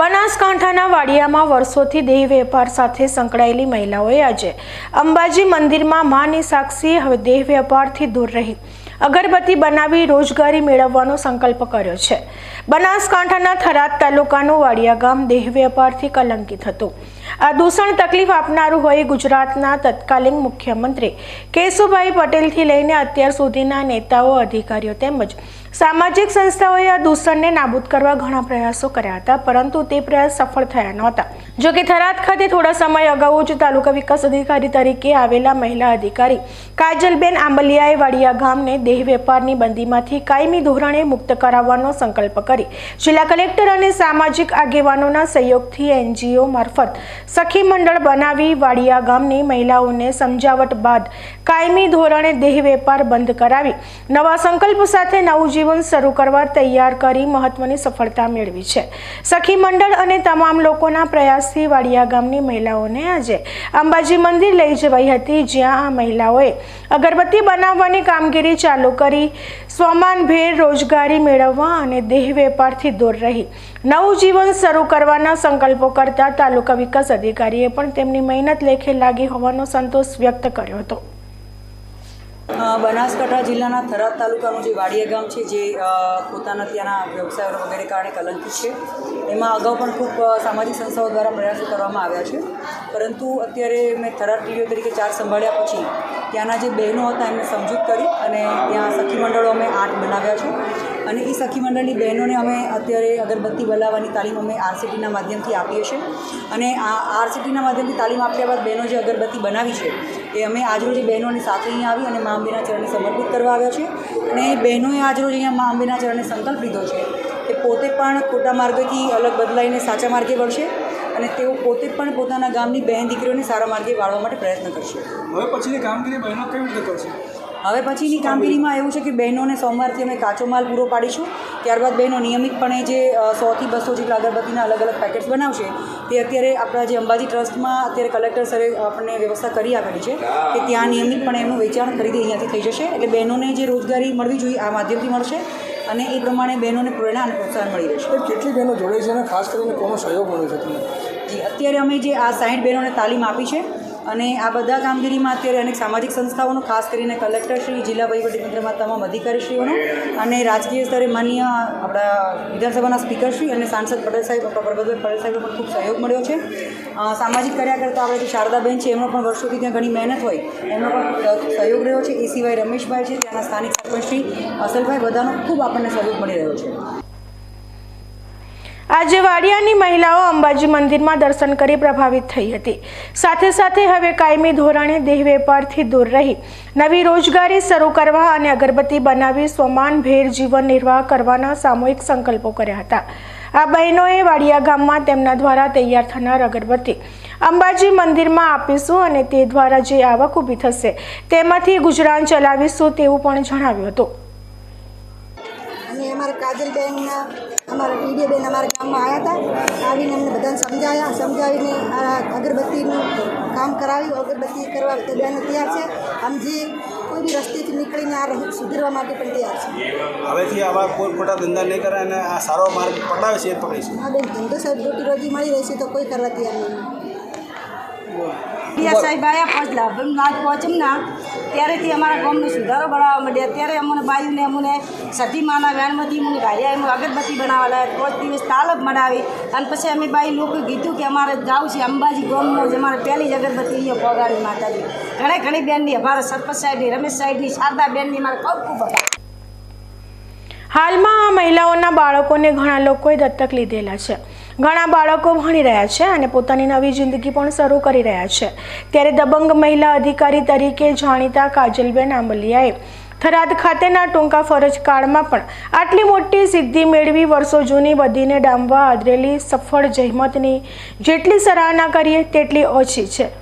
બનાસકાંઠાના વાડિયામાં વર્ષોથી દેહ વેપાર સાથે સંકળાયેલી મહિલાઓએ આજે અંબાજી મંદિરમાં માની સાક્ષી, હવે દેહ વેપારથી દૂર રહી, અગરબત્તી બનાવી રોજગારી મેળવવાનો સંકલ્પ કર્યો છે. બનાસકાંઠાના થરાદ તાલુકાનું વાડિયા ગામ દેહ વેપારથી કલંકિત હતું. આ દૂષણ તકલીફ આપનારું હોય ગુજરાતના તત્કાલીન મુખ્યમંત્રી કેશુભાઈ પટેલથી લઈને અત્યાર સુધીના નેતાઓ, અધિકારીઓ તેમજ સામાજિક સંસ્થાઓએ આ દૂષણને નાબૂદ કરવા ઘણા પ્રયાસો કર્યા હતા, પરંતુ તે પ્રયાસ સફળ થયા નહોતા. જો કે થરાદ ખાતે થોડા સમય અગાઉ જ તાલુકા વિકાસ અધિકારી તરીકે આવેલા મહિલા અધિકારી કાજલબેન આંબલિયાએ વાડિયા ગામને દેહ વેપારની બંદીમાંથી કાયમી ધોરણે મુક્ત કરાવવાનો સંકલ્પ કરી. જિલ્લા કલેક્ટર અને સામાજિક આગેવાનોના સહયોગથી એનજીઓ મારફત સખી મંડળ બનાવી વાડિયા ગામની મહિલાઓને સમજાવટ બાદ કાયમી ધોરણે દેહ વેપાર બંધ કરાવી. નવા સંકલ્પ સાથે નવું જીવન શરૂ કરવા તૈયાર કરી મહત્વની સફળતા મેળવી છે. સખી મંડળ અને તમામ લોકોના પ્રયાસથી વાડિયા ગામની મહિલાઓને આજે અંબાજી મંદિર લઈ જવાઈ હતી, જ્યાં આ મહિલાઓએ અગરબત્તી બનાવવાની કામગીરી ચાલુ કરી સ્વમાનભેર રોજગારી મેળવવા અને દેહ વેપારથી દૂર રહી. નવું જીવન શરૂ કરવાના સંકલ્પો કરતા તાલુકા વિકાસ અધિકારીએ પણ તેમની મહેનત લેખે લાગી હોવાનો સંતોષ વ્યક્ત કર્યો હતો. બનાસકાંઠા જિલ્લાના થરાદ તાલુકાનું જે વાડિયા ગામ છે, જે પોતાના ત્યાંના વ્યવસાયો વગેરે કારણે કલંકિત છે. એમાં અગાઉ પણ ખૂબ સામાજિક સંસ્થાઓ દ્વારા પ્રયાસો કરવામાં આવ્યા છે. પરંતુ અત્યારે મેં થરાદ ટીડીઓ તરીકે ચાર સંભાળ્યા પછી ત્યાંના જે બહેનો હતા, એમને સમજૂત કરી અને ત્યાં સખી મંડળો અમે આઠ બનાવ્યા છે. અને એ સખી મંડળની બહેનોને અમે અત્યારે અગરબત્તી બનાવવાની તાલીમ અમે આરસીટીના માધ્યમથી આપીએ છીએ. અને આ આરસીટીના માધ્યમથી તાલીમ આપ્યા બાદ બહેનો જે અગરબત્તી બનાવી છે, એ અમે આજરોજ બહેનોની સાથે અહીંયા આવી અને મા અંબેના ચરણને સમર્પિત કરવા આવ્યા છે અને બહેનોએ આજરોજ અહીંયા મા અંબેના ચરણને સંકલ્પ લીધો છે કે પોતે પણ ખોટા માર્ગેથી અલગ બદલાઈને સાચા માર્ગે વળશે અને તેઓ પોતે પણ પોતાના ગામની બહેન દીકરીઓને સારા માર્ગે વાળવા માટે પ્રયત્ન કરશે. હવે પછીની કામગીરી બહેનો કેવી રીતે કરશે? હવે પછીની કામગીરીમાં એવું છે કે બહેનોને સોમવારથી અમે કાચો માલ પૂરો પાડીશું. ત્યારબાદ બહેનો નિયમિતપણે જે સોથી બસો જેટલા અગરબત્તીના અલગ અલગ પેકેટ્સ બનાવશે તે અત્યારે આપણા જે અંબાજી ટ્રસ્ટમાં અત્યારે કલેક્ટર સરે આપણને વ્યવસ્થા કરી આપેલી છે કે ત્યાં નિયમિતપણે એમનું વેચાણ ખરીદી અહીંયાથી થઈ જશે. એટલે બહેનોને જે રોજગારી મળવી જોઈએ આ માધ્યમથી મળશે અને એ પ્રમાણે બહેનોને પ્રેરણા અને પ્રોત્સાહન મળી રહેશે. કેટલી બહેનો જોડે છે અને ખાસ કરીને કોનો સહયોગ મળ્યો છે તમને? જી અત્યારે અમે જે આ સાઠ બહેનોને તાલીમ આપી છે અને આ બધા કામગીરીમાં અત્યારે અનેક સામાજિક સંસ્થાઓનો, ખાસ કરીને કલેક્ટરશ્રી જિલ્લા વહીવટીતંત્રમાં તમામ અધિકારીશ્રીઓનો અને રાજકીય સ્તરે માન્ય આપણા વિધાનસભાના સ્પીકરશ્રી અને સાંસદ પટેલ સાહેબ, આપણા પ્રભુભાઈ પટેલ સાહેબનો પણ ખૂબ સહયોગ મળ્યો છે. સામાજિક કર્યા કરતા આપણે જે શારદાબેન છે, એમનો પણ વર્ષોથી ત્યાં ઘણી મહેનત હોય, એમનો પણ સહયોગ રહ્યો છે. એ સિવાય રમેશભાઈ છે, ત્યાંના સ્થાનિક સરપંચશ્રી અસલભાઈ બધાનો ખૂબ આપણને સહયોગ મળી રહ્યો છે. આજે વાડિયાની મહિલાઓ અંબાજી મંદિરમાં દર્શન કરી પ્રભાવિત થઈ હતી. સાથે સાથે હવે કાયમી ધોરણે દેહ વેપારથી દૂર રહી. નવી રોજગારી શરૂ કરવા અને અગરબત્તી બનાવી સ્વમાનભેર જીવન નિર્વાહ કરવાના સામૂહિક સંકલ્પો કર્યા હતા. આ બહેનોએ વાડિયા ગામમાં તેમના દ્વારા તૈયાર થનાર અગરબત્તી અંબાજી મંદિરમાં આપીશું અને તે દ્વારા જે આવક ઊભી થશે તેમાંથી ગુજરાન ચલાવીશું તેવું પણ જણાવ્યું હતું. અમારા કાજલબેન અમારા ડીડીએબેન બેન અમારા ગામમાં આવ્યા હતા આવીને અમને બધાને સમજાયા સમજાવીને આ અગરબત્તીનું કામ કરાવ્યું. અગરબત્તી કરવા તો બહેનો તૈયાર છે. આમ જે કોઈ બી રસ્તેથી નીકળીને આ સુધરવા માટે પણ તૈયાર છે. હવેથી આવા કોઈ ખોટા ધંધા નહીં કરે અને આ સારો માર્ગ પકડાવે છે એ પકડીશું આ બેન ધંધો સાહેબ રોટી રોજી મળી રહેશે તો કોઈ કરવા તૈયાર નહીં. પિયા સાહેબ આવ્યા પાંચ લાભ નાચ પહોંચમ ત્યારેથી અમારા ગામનો સુધારો બનાવવા માંડ્યા. ત્યારે અમને બાયુને અમને સતીમાના વ્યાનમાંથી મને ગાડિયા એમ અગરબત્તી બનાવવા પાંચ દિવસ તાલબ બનાવી અને પછી અમે બાઈ લોકો કીધું કે અમારે જવું છે અંબાજી ગામમાં જ અમારે પહેલી જ અગરબત્તી અહીંયા પોગાડી માતાજી. ઘણી ઘણી બેનની, અમારા સરપંચ સાહેબની, રમેશ સાહેબની, શારદા બેનની મારે ખૂબ ખૂબ અભાર હાલમાં આ મહિલાઓના બાળકોને ઘણા લોકોએ દત્તક લીધેલા છે. ઘણા બાળકો ભણી રહ્યા છે અને પોતાની નવી જિંદગી પણ શરૂ કરી રહ્યા છે. ત્યારે દબંગ મહિલા અધિકારી તરીકે જાણીતા કાજલબેન આંબલિયાએ થરાદ ખાતેના ટૂંકા ફરજ કાળમાં પણ આટલી મોટી સિદ્ધિ મેળવી વર્ષો જૂની બધીને ડામવા આદરેલી સફળ જહેમતની જેટલી સરાહના કરીએ તેટલી ઓછી છે.